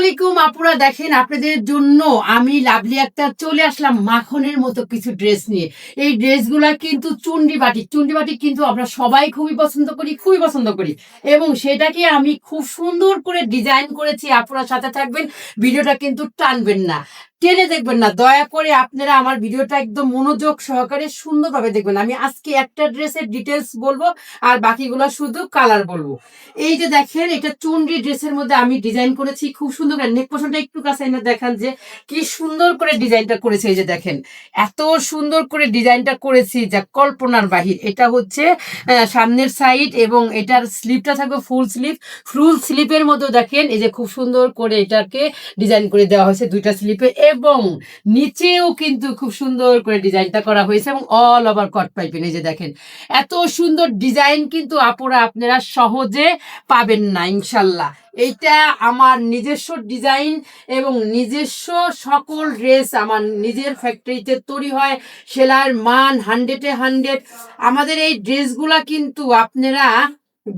আলাইকুম আপুরা দেখেন আপনাদের জন্য আমি লাভলি একটা চলে আসলাম মাখনের মতো কিছু ড্রেস নিয়ে। এই ড্রেসগুলা কিন্তু চুন্ডি বাটি। চুন্ডি বাটি কিন্তু আমরা সবাই খুবই পছন্দ করি, খুবই পছন্দ করি। এবং সেটাকে আমি খুব সুন্দর করে ডিজাইন করেছি, আপুরা সাথে থাকবেন, ভিডিওটা কিন্তু টানবেন না। টেনে দেখবেন না। দয়া করে আপনারা আমার ভিডিওটা একদম মনোযোগ সহকারে সুন্দরভাবে দেখবেন। আমি আজকে একটা ড্রেসের ডিটেলস বলব আর বাকিগুলো শুধু কালার বলব। এই যে দেখেন, এটা চুনরি ড্রেসের মধ্যে আমি ডিজাইন করেছি। খুব সুন্দর করে নেক পোষণটা একটু কাছে এনে দেখান যে কি সুন্দর করে ডিজাইনটা করেছে এই যে দেখেন। এত সুন্দর করে ডিজাইনটা করেছি যা কল্পনার বাহির। এটা হচ্ছে সামনের সাইড এবং এটার স্লিপটা থাকবে ফুল স্লিপ ফুল স্লিপের মধ্যে দেখেন, এই যে খুব সুন্দর করে এটাকে ডিজাইন করে দেওয়া হয়েছে দুইটা স্লিপে এবং নিচেও কিন্তু খুব সুন্দর করে ডিজাইনটা করা হয়েছে এবং অল ওভার কট পাইপেন এই যে দেখেন, এত সুন্দর ডিজাইন কিন্তু আপুরা, আপনারা সহজে পাবেন না, ইনশাল্লাহ। এইটা আমার নিজস্ব ডিজাইন এবং নিজস্ব সকল ড্রেস আমার নিজের ফ্যাক্টরিতে তৈরি হয়, সেলাইয়ের মান হান্ড্রেডে হান্ড্রেড আমাদের এই ড্রেসগুলা কিন্তু আপনারা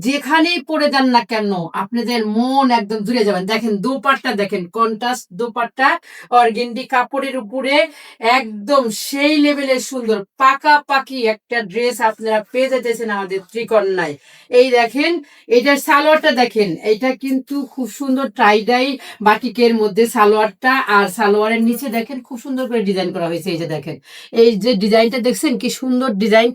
যেখানেই পরে যান না কেন, আপনাদের মন একদম জুড়ে যাবেন দেখেন, দোপাট্টা দেখেন কন্ট্রাস্ট দোপাট্টা, অর্গেন্ডি কাপড়ের উপরে একদম সেই লেভেলের সুন্দর, পাকাপাকি একটা ড্রেস আপনারা পেয়ে যেতেছেন আমাদের ত্রিকন্যায় এই দেখেন, এটার সালোয়ারটা দেখেন, এটা কিন্তু খুব সুন্দর টাইডাই বাটিকের মধ্যে সালোয়ারটা আর সালোয়ারের নিচে দেখেন, খুব সুন্দর করে ডিজাইন করা হয়েছে, এই যে দেখেন। এই যে ডিজাইনটা দেখছেন, কি সুন্দর ডিজাইন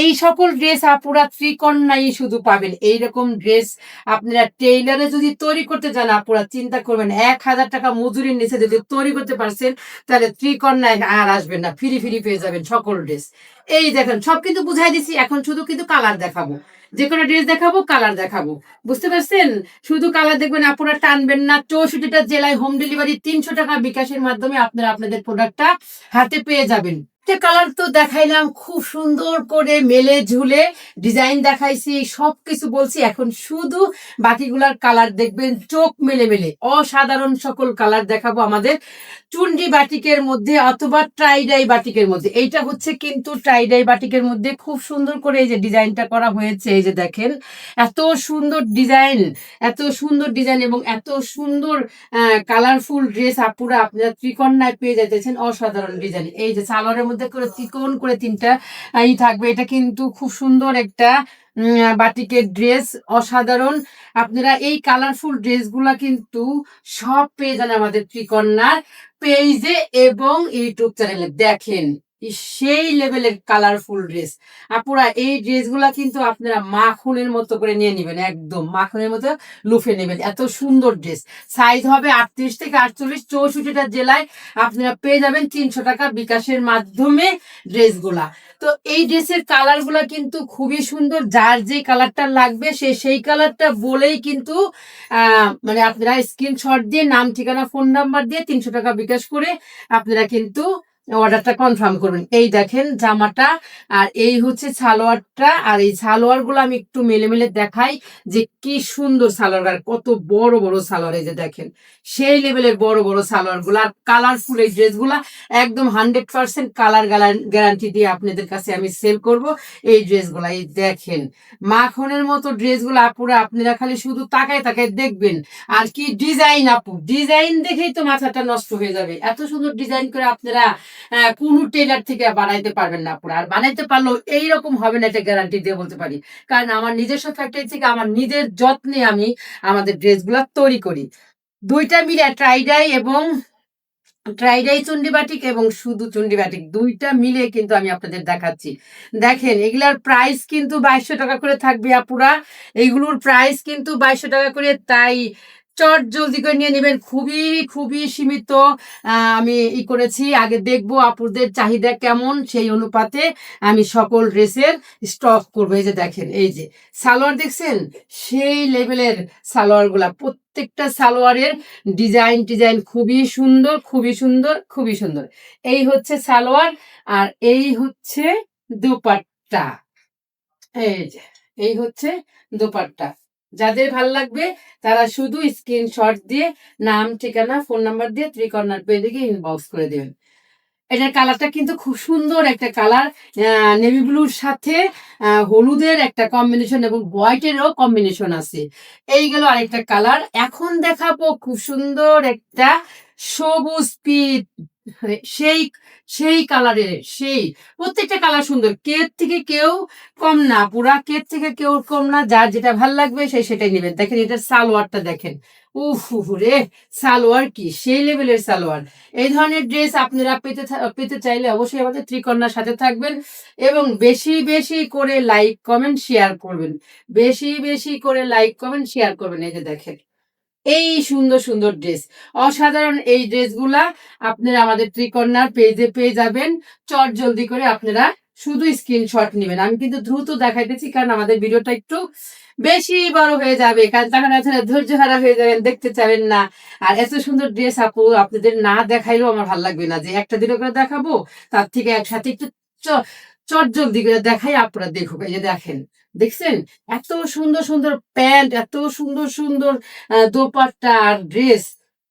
এই সকল ড্রেস আপুরা ত্রিকন্যাই শুধু পাবেন। এইরকম ড্রেস আপনারা টেইলারে যদি তৈরি করতে চান আপুরা, চিন্তা করবেন এক হাজার টাকা মজুরির নিচে যদি তৈরি করতে পারছেন, তাহলে ত্রিকন্যায় আর আসবেন না। ফ্রি ফ্রি পেয়ে যাবেন সকল ড্রেস এই দেখেন, সব কিন্তু বুঝাই দিছি, এখন শুধু কিন্তু কালার দেখাবো। যে কোনো ড্রেস দেখাবো কালার দেখাবো। বুঝতে পারছেন? শুধু কালার দেখবেন আপনারা টানবেন না। চৌষট্টিটা জেলায় হোম ডেলিভারি তিনশো টাকা বিকাশের মাধ্যমে আপনারা আপনাদের প্রোডাক্টটা হাতে পেয়ে যাবেন। কালার তো দেখাইলাম, খুব সুন্দর করে মেলে ঝুলে ডিজাইন দেখাইছি, সবকিছু বলছি, এখন শুধু বাকিগুলার কালার দেখবেন, চোখ মেলে মেলে। অসাধারণ সকল কালার দেখাবো আমাদের চুন্ডি বাটিকের মধ্যে অথবা ট্রাইডাই বাটিকের মধ্যে। এইটা হচ্ছে কিন্তু ট্রাইডাই বাটিকের মধ্যে খুব সুন্দর করে এই যে ডিজাইনটা করা হয়েছে, এই যে দেখেন, এত সুন্দর ডিজাইন, এত সুন্দর ডিজাইন এবং এত সুন্দর কালারফুল ড্রেস আপুরা আপনারা ত্রিকন্যায় পেয়ে যাইতেছেন, অসাধারণ ডিজাইন। এই যে সালোয়ারের মধ্যে করে ত্রিকোণ করে তিনটা ই থাকবে। এটা কিন্তু খুব সুন্দর একটা বাটিকের ড্রেস, অসাধারণ। আপনারা এই কালারফুল ড্রেসগুলা কিন্তু সব পেয়ে যান আমাদের ত্রিকন্যার পেজে এবং ইউটিউব চ্যানেলে। দেখেন সেই লেভেলের কালারফুল ড্রেস আপুরা এই ড্রেসগুলা কিন্তু আপনারা মাখনের মতো করে নিয়ে নেবেন, একদম মাখনের মতো লুফে নেবেন। এত সুন্দর ড্রেস সাইজ হবে আটত্রিশ থেকে আটচল্লিশ, চৌষট্টিটা জেলায় আপনারা পেয়ে যাবেন তিনশো টাকা বিকাশের মাধ্যমে ড্রেসগুলা তো এই ড্রেসের কালারগুলা কিন্তু খুবই সুন্দর। যার যে কালারটা লাগবে, সে সেই কালারটা বলেই কিন্তু মানে আপনারা স্ক্রিনশট দিয়ে, নাম, ঠিকানা ফোন নাম্বার দিয়ে তিনশো টাকা বিকাশ করে আপনারা কিন্তু অর্ডারটা কনফার্ম করবেন। এই দেখেন জামাটা, আর এই হচ্ছে সালোয়ারটা, আর এই সালোয়ারগুলো আমি একটু মেলে মেলে দেখাই যে কি সুন্দর সালোয়ার, আর কত বড় বড় সালোয়ার এই যে দেখেন। সেই লেভেলের বড় বড় সালোয়ারগুলো আর কালারফুল এই ড্রেসগুলা একদম হান্ড্রেড পার্সেন্ট কালার গ্যারান্টি দিয়ে আপনাদের কাছে আমি সেল করব এই ড্রেসগুলা এই দেখেন, মাখনের মতো ড্রেসগুলো আপুরা, আপনারা খালি শুধু তাকায় তাকায় দেখবেন। আর কি ডিজাইন আপু ডিজাইন দেখেই তো মাথাটা নষ্ট হয়ে যাবে। এত সুন্দর ডিজাইন করে আপনারা কোনো টেলার থেকে বানাইতে পারবেন না আপুরা আর বানাইতে পারলেও এইরকম হবে না এটা গ্যারান্টি দিয়ে বলতে পারি। কারণ আমার নিজস্ব ফ্যাক্টরি থেকে আমার নিজের যত্নে আমি আমাদের ড্রেসগুলো তৈরি করি। দুইটা মিলে ট্রাইডাই এবং ট্রাইডাই চুন্ডি বাটিক এবং শুধু চুন্ডি বাটিক দুইটা মিলে কিন্তু আমি আপনাদের দেখাচ্ছি। দেখেন, এগুলার প্রাইস কিন্তু বাইশশো টাকা করে থাকবে আপুরা। এগুলোর প্রাইস কিন্তু বাইশশো টাকা করে, তাই চট জলদি করে নিয়ে নেবেন। খুবই খুবই সীমিত আমি ই করেছি। আগে দেখব আপুদের চাহিদা কেমন, সেই অনুপাতে আমি সকল ড্রেসের স্টক করব। এই যে দেখেন, এই যে সালোয়ার দেখছেন? সেই লেভেলের সালোয়ারগুলা প্রত্যেকটা সালোয়ারের ডিজাইন ডিজাইন খুবই সুন্দর খুবই সুন্দর খুবই সুন্দর। এই হচ্ছে সালোয়ার আর এই হচ্ছে দোপাট্টা। এই যে, এই হচ্ছে দোপাট্টা। যাদের ভালো লাগবে, তারা শুধু স্ক্রিনশট দিয়ে নাম, ঠিকানা ফোন নাম্বার দিয়ে ত্রিকর্ণার দিকে ইনবক্স করে দেবেন। এটার কালারটা কিন্তু খুব সুন্দর একটা কালার নেভি ব্লুর সাথে হলুদের একটা কম্বিনেশন এবং হোয়াইটেরও কম্বিনেশন আছে। এই গেল আরেকটা কালার এখন দেখাবো খুব সুন্দর একটা সবুজ পিট সেই সেই কালারের সেই। প্রত্যেকটা কালার সুন্দর। কের থেকে কেউ কম না, পুরা কের থেকে কেউ কম না। যার যেটা ভালো লাগবে, সে সেটাই নেবেন। দেখেন এটার সালোয়ারটা দেখেন। উফ রে! সালোয়ার কি? সেই লেভেলের সালোয়ার। এই ধরনের ড্রেস আপনারা পেতে পেতে চাইলে অবশ্যই আমাদের ত্রিকন্যার সাথে থাকবেন এবং বেশি বেশি করে লাইক কমেন্ট শেয়ার করবেন। বেশি বেশি করে লাইক কমেন্ট শেয়ার করবেন। এই যে দেখেন। এই সুন্দর সুন্দর ড্রেস অসাধারণ এই ড্রেসগুলা আপনারা আমাদের ত্রিকন্যার পেজে পেয়ে যাবেন। চট জলদি করে আপনারা শুধু স্ক্রিনশট নেবেন। আমি কিন্তু দ্রুত দেখাইতেছি কারণ আমাদের ভিডিওটা একটু বেশি বড় হয়ে যাবে। কারণ তখন আপনারা ধৈর্য হারা হয়ে যাবেন, দেখতে চাবেন না। আর এত সুন্দর ড্রেস আপু, আপনাদের না দেখাইলেও আমার ভালো লাগবে না। যে একটা দিনে করে দেখাবো, তার থেকে একসাথে একটু চট জলদি করে দেখাই আপনারা দেখুক, এই যে দেখেন, দেখছেন? এত সুন্দর সুন্দর প্যান্ট, এত সুন্দর সুন্দর দোপাট্টা আর ড্রেস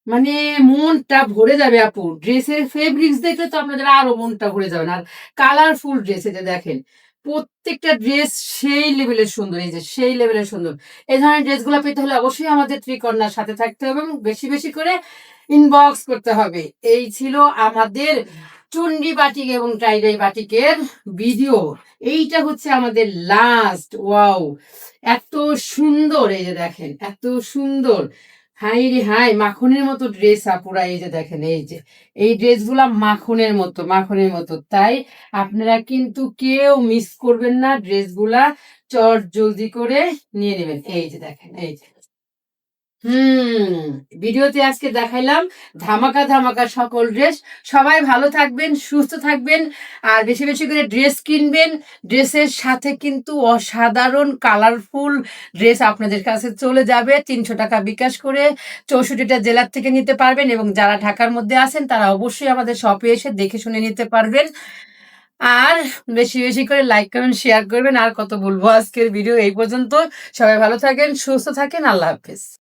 মানে মনটা ভরে যাবে আপু। ড্রেসের ফেব্রিক্স দেখলে তো আপনাদের আরও মনটা ভরে যাবে আর কালারফুল ড্রেস এটা দেখেন, প্রত্যেকটা ড্রেস সেই লেভেলের সুন্দর, এই যে সেই লেভেলের সুন্দর। এই ধরনের ড্রেসগুলো পেতে হলে অবশ্যই আমাদের ত্রিকন্যার সাথে থাকতে হবে এবং বেশি বেশি করে ইনবক্স করতে হবে। এই ছিল আমাদের চুন্ডি বাটিক এবং টাইডাই বাটিকের ভিডিও। এইটা হচ্ছে আমাদের লাস্ট ওয়াও এত সুন্দর, এই যে দেখেন, এত সুন্দর। হাই রে হাই, মাখনের মতো ড্রেস আপুরা এই যে দেখেন, এই যে। এই ড্রেসগুলা মাখনের মতো মাখনের মতো। তাই আপনারা কিন্তু কেউ মিস করবেন না ড্রেসগুলা চট জলদি করে নিয়ে নেবেন। এই যে দেখেন, এই যে। হুম, ভিডিওতে আজকে দেখাইলাম ধামাকা ধামাকা সকল ড্রেস সবাই ভালো থাকবেন, সুস্থ থাকবেন, আর বেশি বেশি করে ড্রেস কিনবেন। ড্রেসের সাথে কিন্তু অসাধারণ কালারফুল ড্রেস আপনাদের কাছে চলে যাবে। তিনশো টাকা বিকাশ করে চৌষট্টিটা জেলার থেকে নিতে পারবেন এবং যারা ঢাকার মধ্যে আছেন, তারা অবশ্যই আমাদের শপে এসে দেখে শুনে নিতে পারবেন। আর বেশি বেশি করে লাইক কমেন্ট শেয়ার করবেন। আর কত বলব আজকের ভিডিও এই পর্যন্ত। সবাই ভালো থাকেন, সুস্থ থাকেন। আল্লাহ হাফেজ।